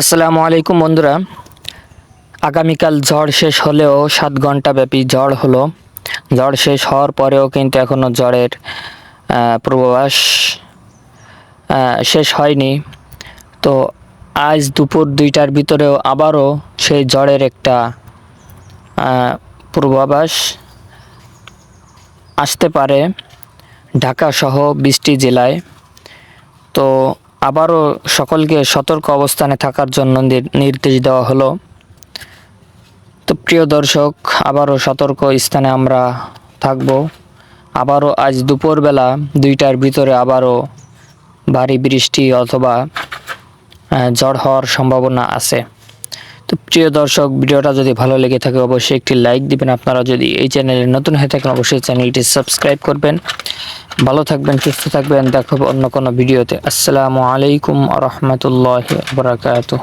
আসসালামু আলাইকুম বন্ধুরা। আগামীকাল ঝড় শেষ হলেও সাত ঘণ্টা ব্যাপী ঝড় হলো। ঝড় শেষ হওয়ার পরেও কিন্তু এখনও ঝড়ের পূর্বাভাস শেষ হয়নি। তো আজ দুপুর দুইটার ভিতরেও আবারও সেই ঝড়ের একটা পূর্বাভাস আসতে পারে ঢাকা সহ বৃষ্টি জেলায়। তো আবারও সকলকে সতর্ক অবস্থানে থাকার জন্য নির- নির্দেশ দেওয়া হলো। তো প্রিয় দর্শক, আবারও সতর্ক স্থানে আমরা থাকব। আবারও আজ দুপুরবেলা দুইটার ভিতরে আবারও ভারী বৃষ্টি অথবা ঝড় হওয়ার সম্ভাবনা আছে। তো প্রিয় দর্শক, ভিডিওটা যদি ভালো লেগে থাকে, অবশ্যই একটি লাইক দিবেন। আপনারা যদি এই চ্যানেলে নতুন হয়ে থাকেন, অবশ্যই চ্যানেলটি সাবস্ক্রাইব করবেন। ভালো থাকবেন সুস্থ থাকবেন। দেখাবো অন্য কোনো ভিডিওতে। আসসালামু আলাইকুম রহমতুল্লাহ বারাকাতুহ।